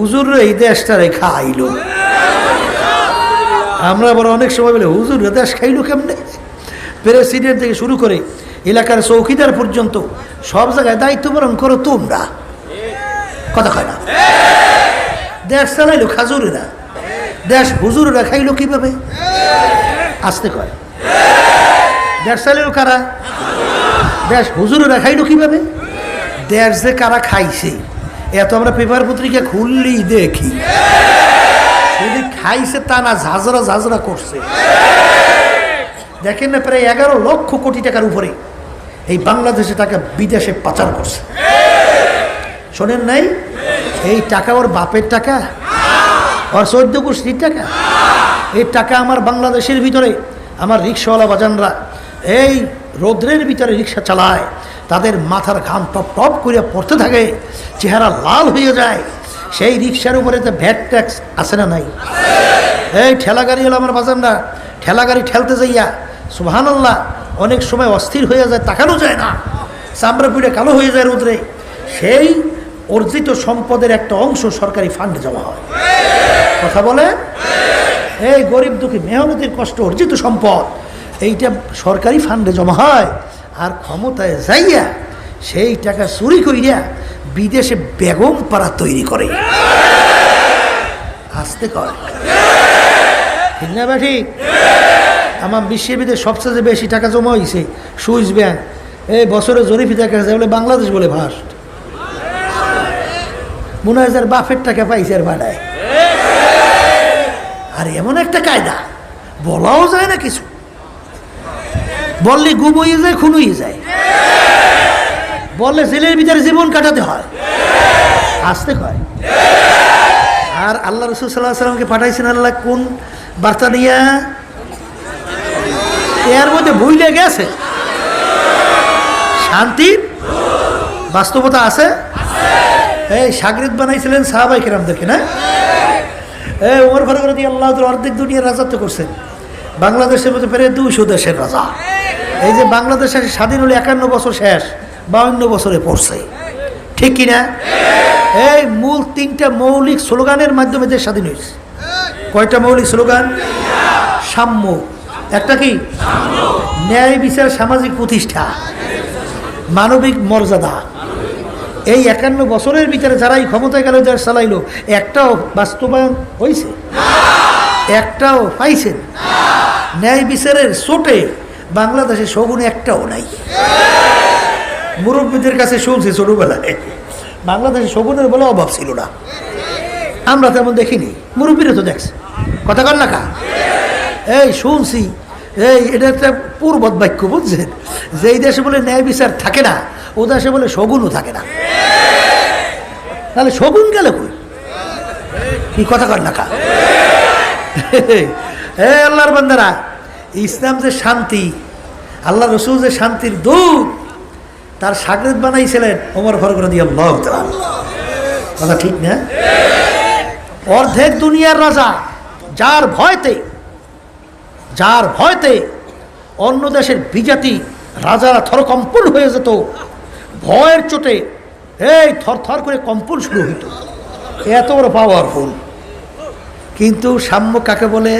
হুজুর এই দেশটা রেখা আইলো আমরা আবার অনেক সময় বলে হুজুর দেশ খাইলো কেমনে? প্রেসিডেন্ট থেকে শুরু করে এলাকার চৌকিদার পর্যন্ত সব জায়গায় দায়িত্ব পালন করো তোমরা। কথা কয় না? দেশ চালাইলো খাজুরেরা। দেশ হুজুরেরা খাইলো কীভাবে? আসতে কয়। দেশ চালাইলো কারা? দেশ হুজুরেরা খাইলো কীভাবে? দেশ যে কারা খাইছে? এত আমরা পেপার পত্রিকা খুললেই দেখি। যদি খাইছে তা না, ঝাঁঝরা ঝাঁঝরা করছে। দেখেন না, প্রায় এগারো লক্ষ কোটি টাকার উপরে এই বাংলাদেশে টাকা বিদেশে পাচার করছে। শোনেন নাই? এই টাকা ওর বাপের টাকা? ওর চোদ্দ গোষ্ঠীর টাকা? এই টাকা আমার বাংলাদেশের ভিতরে, আমার রিক্সাওয়ালা বাজানরা এই রৌদ্রের ভিতরে রিক্সা চালায়। তাদের মাথার ঘাম টপ টপ করে পড়তে থাকে, চেহারা লাল হয়ে যায়। সেই রিক্সার উপরে তো ভ্যাট ট্যাক্স আছে না নাই? এই ঠেলা গাড়ি হলো আমার বাজানরা, ঠেলা গাড়ি ঠেলতে যাইয়া, সুবহানাল্লাহ, অনেক সময় অস্থির হয়ে যায়, তাকানো যায় না। চামড়া পিঠে কালো হয়ে যায় রোদ্রে। সেই অর্জিত সম্পদের একটা অংশ সরকারি ফান্ডে জমা হয়। কথা বলে? এই গরিব দুঃখী, মেহনতির কষ্ট, অর্জিত সম্পদ, এইটা সরকারি ফান্ডে জমা হয়। আর ক্ষমতায় যাইয়া সেই টাকা চুরি কইরা বিদেশে বেগম পাড়া তৈরি করে। আসতে কর। আমার ভিতরে সবচেয়ে বেশি টাকা জমা হয়েছে সুইস ব্যাংক। এই বছরে জরিফি দেখা যায় বলে বাংলাদেশ বলে ফার্স্ট মনে হয় যার বাফের টাকা পাইছে আর ভাড়ায় আর এমন একটা কায়দা, বলাও যায় না কিছু। বললে গুম হয়ে যায় খুন হয়ে যায়। বললে জেলের ভিতরে জীবন কাটাতে হয়। আসতে হয়। আর আল্লাহ রসুল সাল্লাহ সাল্লামকে পাঠাইছেন আল্লাহ কোন বার্তা নিয়ে? এর মধ্যে ভুইলে গেছে। শান্তির বাস্তবতা আছে? এই সাগরিদ বানাইছিলেন সাহাবাই কিরামদেরকে, না? এই উমর ফারুক রাদি আল্লাহ অর্ধেক দুনিয়ার রাজত্ব করছেন। বাংলাদেশের মধ্যে পেরে দুইশো দেশের রাজা। এই যে বাংলাদেশ স্বাধীন হলে একান্ন বছর শেষ, বাউন্ন বছরে পড়ছে। ঠিক কিনা এই মূল তিনটা মৌলিক স্লোগানের মাধ্যমে দেশ স্বাধীন হয়েছে। কয়টা মৌলিক স্লোগান? সাম্য। একটা কি? ন্যায় বিচার, সামাজিক প্রতিষ্ঠা। মানবিক মর্যাদা। এই একান্ন বছরের ভিতরে যারাই ক্ষমতায় গেল, যার চালাইলো, একটাও বাস্তবায়ন হয়েছে একটাও পাইছেন? ন্যায় বিচারের চোটে বাংলাদেশে শগুন একটাও নাই। মুরব্বীদের কাছে শুনছি ছোটবেলায়, বাংলাদেশে শগুনের বলে অভাব ছিল না। আমরা তেমন দেখিনি, মুরব্বীরা তো দেখছে। কথা কর না কা? এই শুনছি, এই এটা একটা পূর্বত বাক্য, বুঝছেন? যে এই দেশে বলে ন্যায় বিচার থাকে না, ও দেশে বলে শগুনও থাকে না। তাহলে শগুন গেলে কই? কি কথা কর না কা? হে আল্লাহর বান্দারা, ইসলাম যে শান্তি, আল্লাহ রসুল যে শান্তির দূত, তার সাগরেদ বানাইছিলেন ওমর ফারুক রাদি আল্লাহ কথা ঠিক না? অর্ধেক দুনিয়ার রাজা, যার ভয়তে যার ভয়তে অন্য দেশের বিজাতি রাজারা থর থরকম্পন হয়ে যেত, ভয়ের চোটে এই থর থর করে কম্পন শুরু হইত। এত বড় পাওয়ারফুল কিন্তু সাম্য কাকে বলে?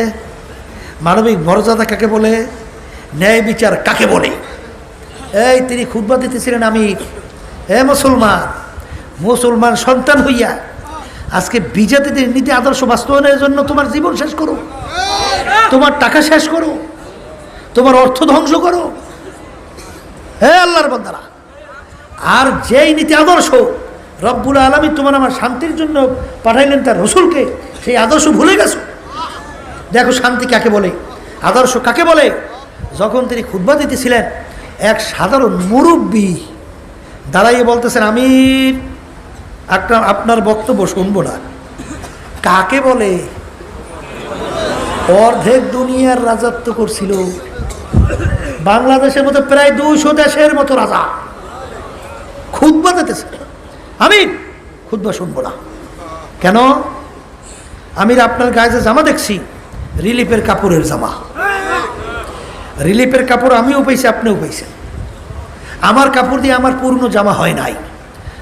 মানবিক মর্যাদা কাকে বলে? ন্যায় বিচার কাকে বলে? এই, তিনি খুদ্া দিতেছিলেন আমি। এ মুসলমান মুসলমান সন্তান হইয়া, আজকে বিজাতিদের নীতি আদর্শ বাস্তবায়নের জন্য তোমার জীবন শেষ করো। তোমার টাকা শেষ করো। তোমার অর্থ ধ্বংস করো। হে আল্লাহর বন্দারা, আর যেই নীতি আদর্শ রব্বুল আলমী তোমার আমার শান্তির জন্য পাঠাইলেন তার রসুলকে, সেই আদর্শ ভুলে গেছো? দেখো শান্তি কাকে বলে? আদর্শ কাকে বলে? যখন তিনি খুদ্া দিতেছিলেন, এক সাধারণ মুরব্বী দাঁড়াইয়ে বলতেছেন আমি একটা আপনার বক্তব্য শুনব না। কাকে বলে? অর্ধেক দুনিয়ার রাজত্ব করছিল। বাংলাদেশের মতো প্রায় দুইশো দেশের মতো রাজা। খুদ্া দিতেছে? আমি খুদ্া শুনব না। কেন? আমির, আপনার গায়ে যে জামা দেখছি রিলিফের কাপড়ের জামা। রিলিফের কাপড় আমিও পাইছি, আপনিও পাইছেন। আমার কাপড় দিয়ে আমার পূর্ণ জামা হয় নাই।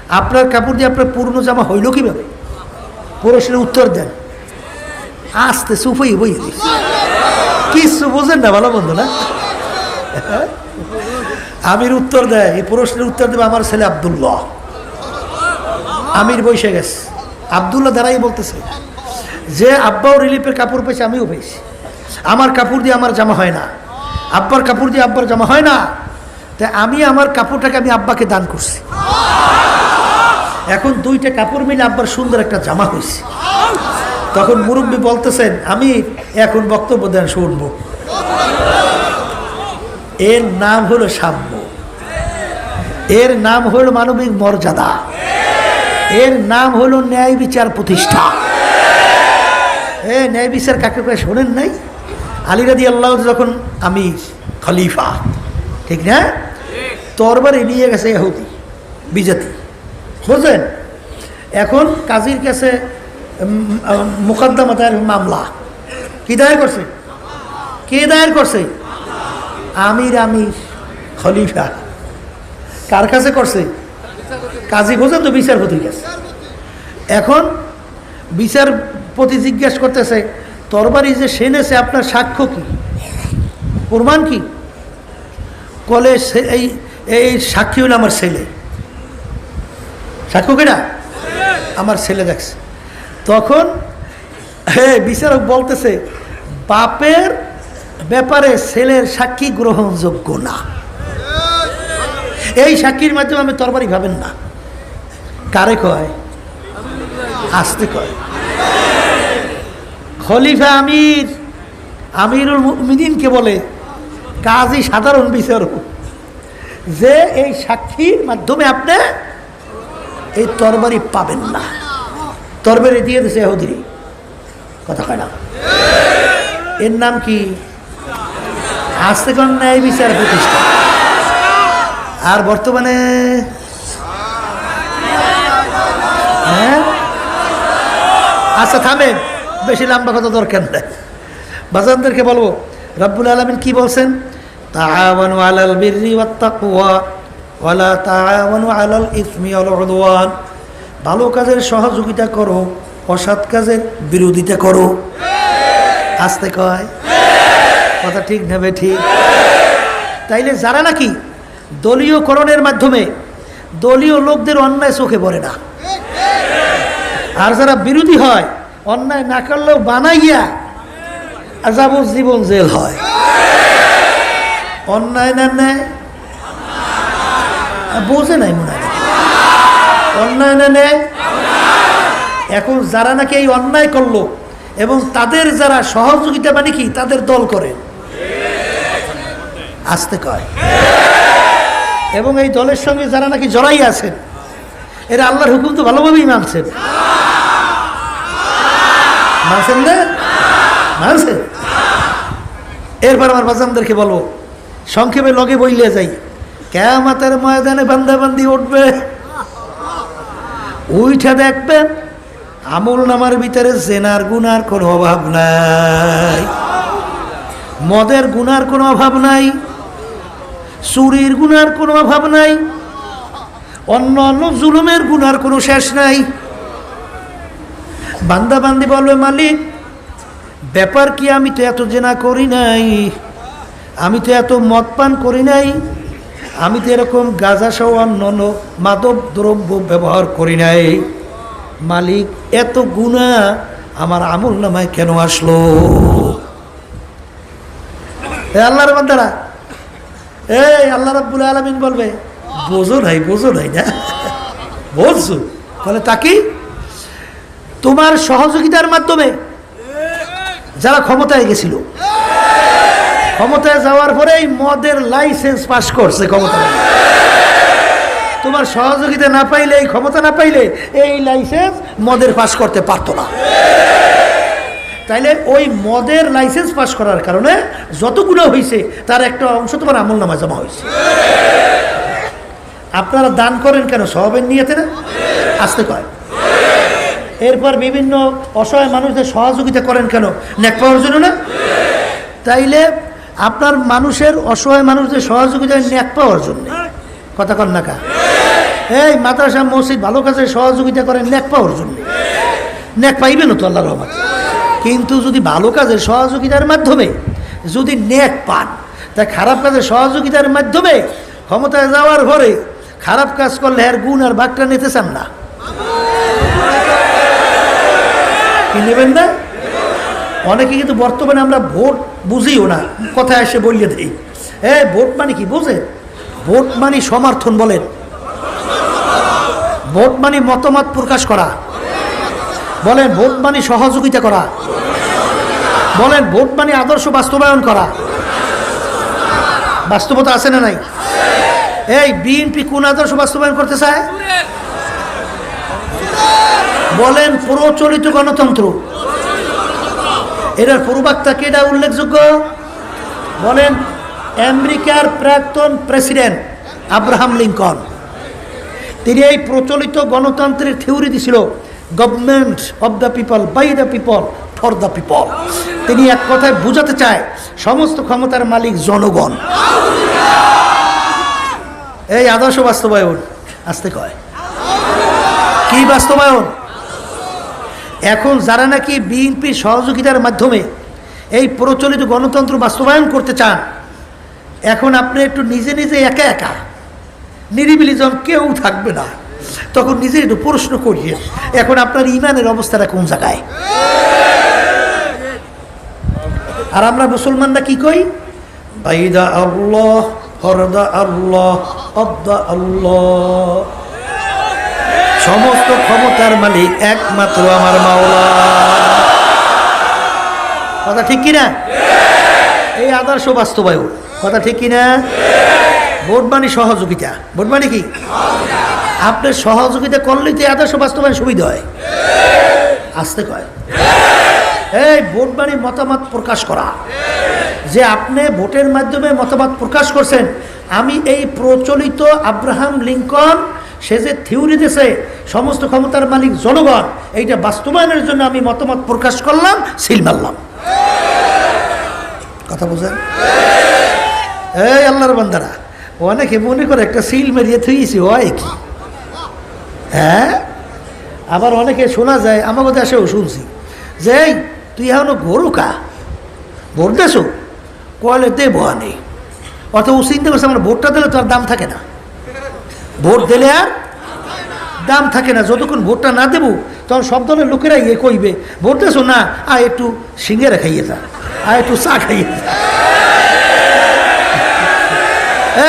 আপনার কাপড় দিয়ে আপনার পূর্ণ জামা হইল কীভাবে? প্রশ্নের উত্তর দেন। আসতে সুফই বই কিছু বোঝেন না, ভালো বন্ধু না? আমির উত্তর দেয়, এই প্রশ্নের উত্তর দেবে আমার ছেলে আবদুল্লাহ। আমির বসে গেছে। আবদুল্লাহ দ্বারাই বলতেছে। যে আব্বাও রিলিফের কাপড় পেয়েছে, আমিও পেয়েছি। আমার কাপড় দিয়ে আমার জামা হয় না। আব্বার কাপড় দিয়ে আব্বার জামা হয় না। তাই আমি আমার কাপড়টাকে আমি আব্বাকে দান করছি। এখন দুইটা কাপড় মিলে আব্বার সুন্দর একটা জামা হয়েছে। তখন মুরব্বী বলতেছেন, আমি এখন বক্তব্য দেন, শুনব। এর নাম হলো সাম্য। এর নাম হলো মানবিক মর্যাদা। এর নাম হলো ন্যায় বিচার প্রতিষ্ঠা। এ ন্যায় বিচার কাকে করে শোনেন নাই? আলিরাদি আল্লাহ যখন আমি খলিফা, ঠিক না? তরবারে নিয়ে গেছে ইহুদি বিজাতি বুঝলেন? এখন কাজীর কাছে মোকদ্দমা দায়ের মামলা। কি দায়ের করছে? কে দায়ের করছে? আমির আমির, খলিফা। কার কাছে করছে? কাজী বোঝেন তো বিচারপতির কাছে। এখন বিচারপতি জিজ্ঞেস করতেছে, তরবারি যে সেনেছে আপনার সাক্ষ্য কি? প্রমাণ কি? কলে এই এই সাক্ষী হলো আমার ছেলে। সাক্ষ্য কেনা? আমার ছেলে দেখছে। তখন হ্যাঁ বিচারক বলতেছে, বাপের ব্যাপারে ছেলের সাক্ষী গ্রহণযোগ্য না। এই সাক্ষীর মাধ্যমে আমি তরবারি ভাবেন না। কারে কয়? আসতে কয়। খলিফা আমির, আমিরুল মিদিনকে বলে, কাজী সাধারণ বিচারক। যে এই সাক্ষীর মাধ্যমে আপনি এই তরবারি পাবেন না। তরবারি দিয়ে দিছে এহুদিরি কথা কয় না? এর নাম কি? আসতে কোন ন্যায় বিচার প্রতিষ্ঠা। আর বর্তমানে? হ্যাঁ? আচ্ছা থামেন। বেশি লম্বা কথা দরকার নেই। বাজানদেরকে বলব, রব্বুল আলমিন কি বলছেন? ভালো কাজের সহযোগিতা করো, অসৎ কাজের বিরোধিতা করো। আসতে কয়। কথা ঠিক নেবে ঠিক। তাইলে যারা নাকি দলীয়করণের মাধ্যমে দলীয় লোকদের অন্যায় চোখে পড়ে না, আর যারা বিরোধী হয় অন্যায় না করলেও বানাইয়া যাবজ্জীবন জেল হয়। অন্যায় না নেয় বোঝে নাই মনে হয়। অন্যায় না নেয় এখন যারা নাকি এই অন্যায় করল এবং তাদের যারা সহযোগিতা মানে কি, তাদের দল করে। আসতে কয়। এবং এই দলের সঙ্গে যারা নাকি জড়াই আছেন, এরা আল্লাহর হুকুম তো ভালোভাবেই মানছেন। মানছেন না? মানছেন? এরপর আমার বাজানদেরকে বলব, সংক্ষেপে লগে বইলে যাই। কেমাতের ময়দানে বান্দাবান্দি উঠবে। উইঠা দেখবেন আমল নামার ভিতরে জেনার গুনার কোনো অভাব নাই। মদের গুনার কোনো অভাব নাই। চুরির গুনার কোনো অভাব নাই। অন্য অন্য জুলুমের গুনার কোনো শেষ নাই। বান্দা বান্দি বলবে মালিক, ব্যাপার কি আমি তো এত জেনা করি নাই? আমি তো এত মদ পান করি নাই? আমি তো এরকম গাঁজা সহ অন্য মাদক দ্রব্য ব্যবহার করি নাই। মালিক, এত গুণা আমার আমল নামায় কেন আসলো? আল্লাহর বান্দারা, এই আল্লাহ রাব্বুল আলমিন বলবে, বোঝো নাই বোঝো নাই না? বলছো বলে তাকি তোমার সহযোগিতার মাধ্যমে যারা ক্ষমতায় গেছিল, ক্ষমতায় যাওয়ার পরেই মদের লাইসেন্স পাস করছে ক্ষমতা তোমার সহযোগিতা না পাইলে, এই ক্ষমতা না পাইলে এই লাইসেন্স মদের পাস করতে পারতো না। তাইলে ওই মদের লাইসেন্স পাস করার কারণে যতগুলো হয়েছে তার একটা অংশ তোমার আমল নামা জমা হয়েছে আপনারা দান করেন কেন? সবের নিয়েতে না? আসতে কয়। এরপর বিভিন্ন অসহায় মানুষদের সহযোগিতা করেন কেন? নেক পাওয়ার জন্য না? তাইলে আপনার মানুষের অসহায় মানুষদের সহযোগিতা নেক পাওয়ার জন্য। কথা কন না এই মাদ্রাসা, মসজিদ ভালো কাজে সহযোগিতা করেন নেক পাওয়ার জন্য। নেক পাইবেন তো আল্লাহ রহমান কিন্তু যদি ভালো কাজের সহযোগিতার মাধ্যমে যদি নেক পান, তা খারাপ কাজের সহযোগিতার মাধ্যমে ক্ষমতায় যাওয়ার পরে খারাপ কাজ করলে আর গুণ আর বাঘটা নিতে চান না। কি নেবেন না? অনেকে কিন্তু বর্তমানে আমরা ভোট বুঝিও না কথা এসে বলিয়ে দিই। এ, ভোট মানে কি বোঝে? ভোট মানে সমর্থন বলেন। ভোট মানে মতামত প্রকাশ করা। বলেন, ভোট মানে সহযোগিতা করা। বলেন, ভোট মানে আদর্শ বাস্তবায়ন করা। বাস্তবতা আছে না নাই? এই, বিএনপি কোন আদর্শ বাস্তবায়ন করতে চায়? বলেন প্রচলিত গণতন্ত্র। এটার পূর্বাক্তা কেটা উল্লেখযোগ্য? বলেন আমেরিকার প্রাক্তন প্রেসিডেন্ট আব্রাহাম লিঙ্কন। তিনি এই প্রচলিত গণতন্ত্রের থিওরি দিছিল government of the people by the people for the people তিনি এক কথায় বুঝাতে চায়, সমস্ত ক্ষমতার মালিক জনগণ। এই আদর্শ বাস্তবায়ন, আসতে কয়। কি বাস্তবায়ন? এখন যারা নাকি বিএনপি সহযোগিতার মাধ্যমে এই প্রচলিত গণতন্ত্র বাস্তবায়ন করতে চান, এখন আপনি একটু নিজে নিজে একা একা, নিরিবিলি যখন কেউ থাকবে না। তখন নিজে একটু প্রশ্ন করিয়ে, এখন আপনার ইমানের অবস্থাটা কোন জায়গায়? আর আমরা মুসলমানরা কি কই? বাইদা আল্লাহ আল্লাহ আল্লাহ। সমস্ত ক্ষমতার মালিক একমাত্র আমার মাওলা। কথা ঠিক কিনা? এই আদর্শ বাস্তবায়ন। কথা ঠিক কিনা? ভোট মানে সহযোগিতা। ভোট মানে কি? আপনার সহযোগিতা করলেই তো আদর্শ বাস্তবায়ন সুবিধা হয়। আসতে কয়। এই ভোট মানে মতামত প্রকাশ করা। যে আপনি ভোটের মাধ্যমে মতামত প্রকাশ করছেন, আমি এই প্রচলিত আব্রাহাম লিঙ্কন সে যে থিওরি দিয়েছে সমস্ত ক্ষমতার মালিক জনগণ, এইটা বাস্তবায়নের জন্য আমি মতামত প্রকাশ করলাম, সিল মারলাম। কথা বুঝেন? এই আল্লাহর বান্দারা, অনেকে মনে করে একটা সিল মেরিয়ে থুইছি, হয় কি? হ্যাঁ? আবার অনেকে শোনা যায় আমাকে দেশেও শুনছি, যে তুই এখনও গরু কা? ভোট দেছো? কয়লে দেবো নেই অত ও চিন্তা করছে আমার ভোটটা দিলে তো আর দাম থাকে না। ভোট দিলে আর দাম থাকে না। যতক্ষণ ভোটটা না দেবো, তখন সব দলের লোকেরা ইয়ে কইবে, ভোট দেছো না আর একটু সিঙ্গেরা খাইয়ে যা আর একটু চা খাইয়ে যা।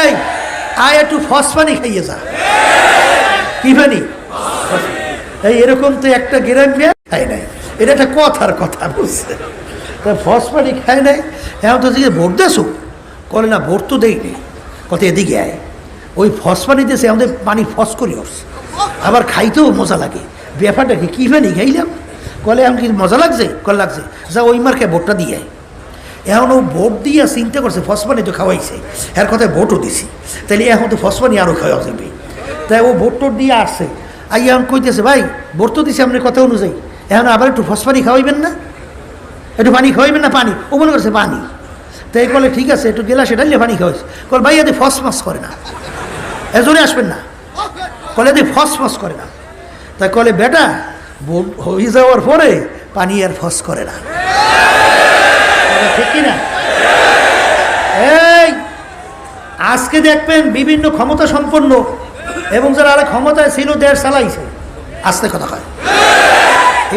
এই, আয় একটু ফসফানি খাইয়ে যা। কি ফানি এই, এরকম তো একটা গ্রাম খায় নাই। এটা একটা কথার কথা, বুঝছে? তা ফসফানি খায় নাই। এখন তো ভোট দেছো করে না, ভোট তো দেয়নি কত এদিকে আয়। ওই ফসফানি দেশে আমাদের পানি ফস করি আবার খাইতেও মজা লাগে। ব্যাপারটা কি কী ফানি খাইলাম কলে এখন কি মজা লাগছে? কল লাগছে। যা ওই মার্কে ভোটটা দিয়ে এখন ও ভোট দিয়ে চিন্তা করছে ফসফানি তো খাওয়াইছে। এর কথায় ভোটও দিছি। তাহলে এখন তো ফসফানি আরও খাওয়া যাবে। তাই ও ভোট টোট দিয়ে আসছে। আই এখন কইতেছে, ভাই, ভোট তো দিছি আপনার কথা অনুযায়ী। এখন আবার একটু ফসফানি খাওয়াইবেন না? একটু পানি খাওয়াইবেন না পানি? ও মনে করছে, পানি। তাই কলে, ঠিক আছে, একটু গেলাসে ডালিয়ে পানি খাওয়াইছে। কল ভাই এদের ফস মাস করে না। এজনে আসবেন না। কলে দিয়ে ফস ফস করে না। তাই কলে, বেটা হয়ে যাওয়ার পরে পানি আর ফস করে না। ঠিক কিনা? এই, আজকে দেখবেন বিভিন্ন ক্ষমতা সম্পন্ন এবং যারা আরে ক্ষমতায় ছিল, দেড় চালাইছে আসতে কথা হয়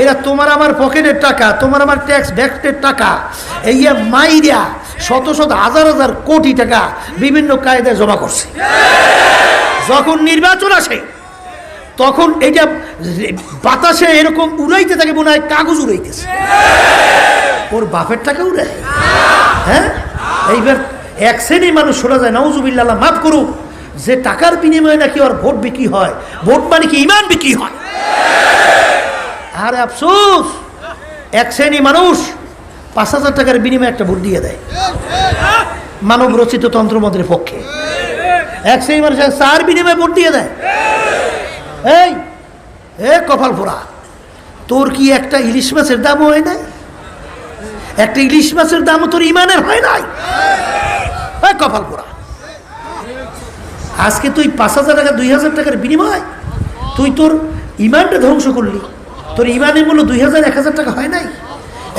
এরা তোমার আমার পকেটের টাকা, তোমার আমার ট্যাক্স ব্যাক্টের টাকা এই যে মাইরিয়া শত শত হাজার হাজার কোটি টাকা বিভিন্ন কায়দায় জমা করছে। যখন নির্বাচন আসে, তখন এটা বাতাসে এরকম উড়াইতে থাকে, মনে হয় কাগজ উড়াইতেছে। ওর বাপের টাকা উড়ায়। হ্যাঁ? এইবার এক শ্রেণির মানুষ শোনা যায় নওজুবিল্লাহ মাফ করুক, যে টাকার বিনিময়ে নাকি ওর ভোট বিক্রি হয়, ভোট মানে কি? ইমান বিক্রি হয়। আর আফসোস! এক শ্রেণি মানুষ, পাঁচ হাজার টাকার বিনিময়ে একটা ভোট দিয়ে দেয়। মানব রচিত তন্ত্রমন্ত্রের পক্ষে। এক শ্রেণি মানুষ চার বিনিময়ে ভোট দিয়ে দেয়। এই, এ কপাল ফোরা তোর কি একটা ইলিশ মাছের দাম হয় নাই? একটা ইলিশ মাছের দামও তোর ইমানের হয় নাই? এ কপাল পোড়া। আজকে তুই পাঁচ হাজার টাকা, দুই হাজার টাকার বিনিময় তুই তোর ইমানটা ধ্বংস করলি। তোর ইমানের মূল্য দুই হাজার, এক হাজার টাকা হয় নাই?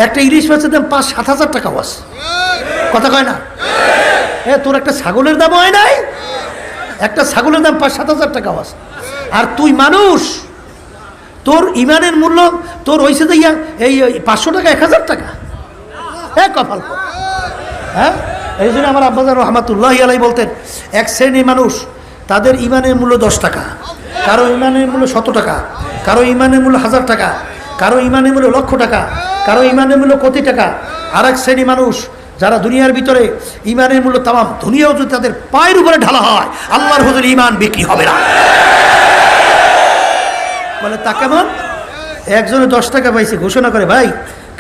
একটা ইলিশ মাছের দাম পাঁচ, সাত হাজার টাকা বাস কথা কয় না? হ্যাঁ তোর একটা ছাগলের দাম হয় নাই? একটা ছাগলের দাম পাঁচ, সাত হাজার টাকা বাস আর তুই মানুষ, তোর ইমানের মূল্য, তোর হয়েছে যে ইয়া, এই পাঁচশো টাকা, এক হাজার টাকা। হ্যাঁ কপাল। হ্যাঁ? এই জন্য আমার আব্বাজার রহমাতুল্লাহ আলাই বলতেন, এক শ্রেণির মানুষ, তাদের ইমানের মূল্য দশ টাকা। কারও ইমানের মূল্য শত টাকা, কারও ইমানের মূল্য হাজার টাকা, কারও ইমানের মূল্য লক্ষ টাকা, কারও ইমানের মূল্য কোটি টাকা। আর এক শ্রেণি মানুষ যারা দুনিয়ার ভিতরে ইমানের মূল্য তামাম দুনিয়াও যদি তাদের পায়ের উপরে ঢালা হয়, আল্লাহর হুজুর ইমান বিক্রি হবে না। বলে, তা কেমন? একজনে দশ টাকা পাইছে, ঘোষণা করে, ভাই,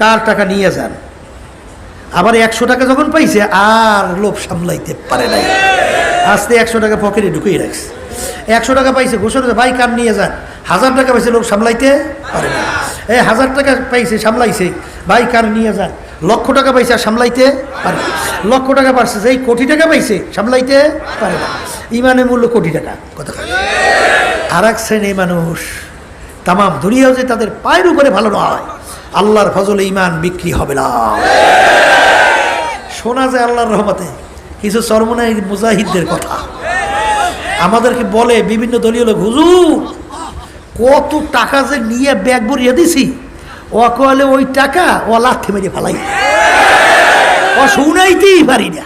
কার টাকা নিয়ে যান? আবার একশো টাকা যখন পাইছে, আর লোভ সামলাইতে পারে নাই। আস্তে একশো টাকা পকেটে ঢুকিয়ে রাখছে। একশো টাকা পাইছে, ঘোষণা ভাই কার নিয়ে যান। হাজার টাকা পাইছে লোভ সামলাইতে পারে না। এই হাজার টাকা পাইছে, সামলাইছে। ভাই কার নিয়ে যান। লক্ষ টাকা পাইছে আর সামলাইতে পারে না। লক্ষ টাকা পারছে যেই কোটি টাকা পাইছে, সামলাইতে পারে না। ইমানের মূল্য কোটি টাকা, কথা আর এক শ্রেণি মানুষ, তামাম দুনিয়াও যে তাদের পায়ের উপরে ভালো নয়, আল্লাহর ফজলে ইমান বিক্রি হবে না। শোনা যায় আল্লাহর রহমতে, কিছু চরমনাই মুজাহিদদের কথা। আমাদেরকে বলে বিভিন্ন দলীয় লোক, হুজুর, কত টাকা যে নিয়ে ব্যাগ ভরিয়ে দিছি? ও কলে ওই টাকা ও লাথে মেরে ফেলাই। ও শুনাইতেই পারি না।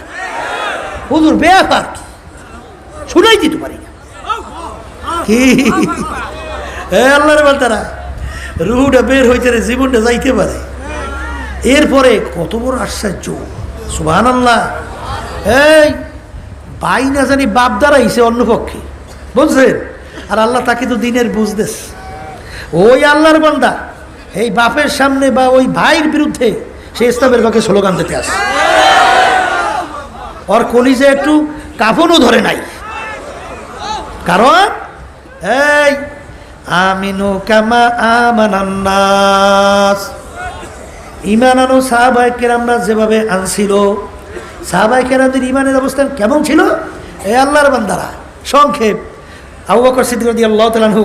হুজুর, ব্যাপার কি? শুনাই দিতে পারি না। কি? আল্লাহর বান্দারা, রুহুটা বের হইতে রে, জীবনটা যাইতে পারে। এরপরে কত বড় আশ্চর্য। সুবহান আল্লাহ এই বাই না জানি বাপ দাঁড়াইছে অন্য পক্ষে। বুঝছেন? আর আল্লাহ তাকে তো দিনের বুঝতেস ওই আল্লাহর বান্দা, এই বাপের সামনে বা ওই ভাইয়ের বিরুদ্ধে সে ইসলামের পক্ষে স্লোগান দিতে আসে। ওর কলিজে একটু কাফনও ধরে নাই। কারণ, এই, আমিনু কামা আমানান্নাস ইমান আনো সাহাবাই কেরামরা যেভাবে আনছিল সাহাবাই ইমানের অবস্থান কেমন ছিল? এ আল্লাহর বান্দারা, সংক্ষেপ। আবু বকর সিদ্দিক আল্লাহ তালানহু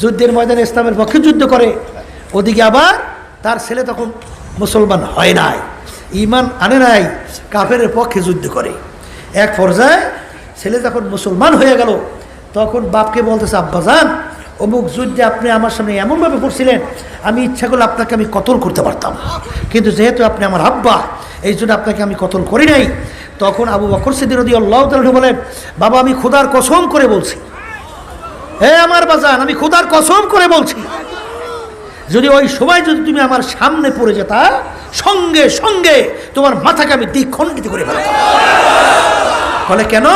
যুদ্ধের ময়দানে ইসলামের পক্ষে যুদ্ধ করে। ওদিকে আবার তার ছেলে তখন মুসলমান হয় নাই ইমান আনে নাই কাফের পক্ষে যুদ্ধ করে। এক পর্যায়ে ছেলে যখন মুসলমান হয়ে গেল, তখন বাপকে বলতেছে আব্বাজান অমুক যুদ্ধে আপনি আমার সামনে এমনভাবে পড়ছিলেন, আমি ইচ্ছা করলে আপনাকে আমি কতল করতে পারতাম। কিন্তু যেহেতু আপনি আমার আব্বা এই জন্য আপনাকে আমি কতল করি নাই। তখন আবু বকর সিদ্দিক রদি আল্লাহ বলেন বাবা, আমি খোদার কসম করে বলছি। হে আমার বাজান, আমি খোদার কসম করে বলছি। যদি ওই সময় যদি তুমি আমার সামনে পড়ে যেতা, সঙ্গে সঙ্গে তোমার মাথাকে আমি দ্বিখণ্ডিত করে ফেলতাম। বলে, কেন?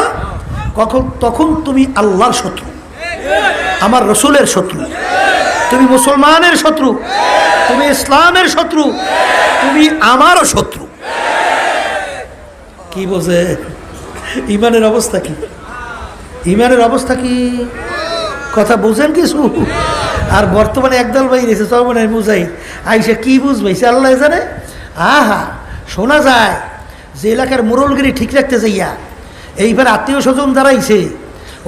কখন, তখন তুমি আল্লাহর শত্রু, আমার রসুলের শত্রু, তুমি মুসলমানের শত্রু, তুমি ইসলামের শত্রু, তুমি আমারও শত্রু। কি বোঝে ইমানের অবস্থা কি? ইমানের অবস্থা কি? কথা বুঝেন কিছু? আর বর্তমানে একদল বাইরেছে চরমনে বুঝাই আইসে কি বুঝবাইছে আল্লাহ জানে? আহা, শোনা যায়, যে এলাকার মোরলগিরি ঠিক রাখতে যাইয়া, এইবার আত্মীয় স্বজন দাঁড়াইছে।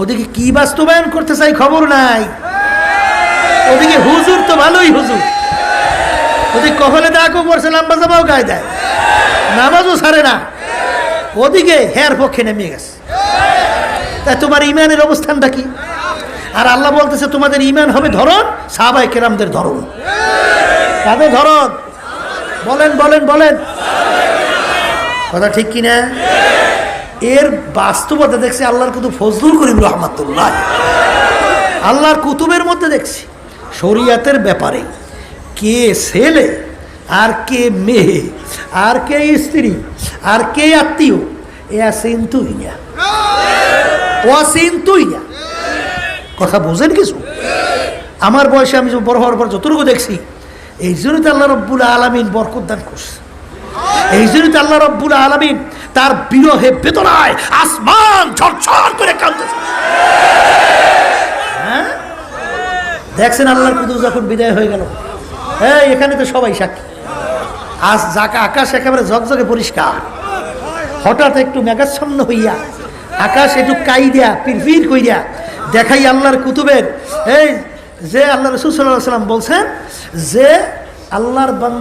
ওদিকে কি বাস্তবায়ন করতে চাই খবর নাই। ওদিকে হুজুর তো ভালোই হুজুর। ওদিকে কখলে দাগও পড়ছে, লাম্বা জামাও গায়ে দেয়। নামাজও ছাড়ে না। ওদিকে হেয়ার পক্ষে নেমে গেছে। তাই তোমার ইমানের অবস্থানটা কি? আর আল্লাহ বলতেছে, তোমাদের ইমান হবে ধরন সাহাবাই কেরামদের ধরন কাদের ধরন বলেন বলেন বলেন। কথা ঠিক কিনা এর বাস্তবতা দেখছি আল্লাহর কুতুব ফজলুল করিম রহমাতুল্লাহ। আল্লাহর কুতুবের মধ্যে দেখছি, শরিয়াতের ব্যাপারে কে ছেলে আর কে মেয়ে, আর কে স্ত্রী, আর কে আত্মীয়, এ চিন্তুই না। ও চিন্তুই না। কথা বোঝেন কিছু? আমার বয়সে আমি বড় হওয়ার পর যতটুকু দেখছি, এই জন্য তো আল্লাহ রব্বুল আলমিন বরকত দান করছে। এই জন্য তো আল্লাহ রব্বুল আলমিন তার বিরহে বেদনায় আসমান ঝরঝর করে কাঁদতেছে। হ্যাঁ? দেখছেন আল্লাহর কুদু যখন বিদায় হয়ে গেল। হ্যাঁ এখানে তো সবাই সাক্ষী। আজ যাকে, আকাশ একেবারে ঝকঝকে পরিষ্কার। হঠাৎ একটু মেঘাচ্ছন্ন হইয়া, আকাশ একটু কাই দেয়া পিরপির কইরা দেখাই আল্লাহর কুতুবের। এই যে আল্লাহ রসুল সাল্লাহ সাল্লাম বলছেন যে আল্লাহর বান্দা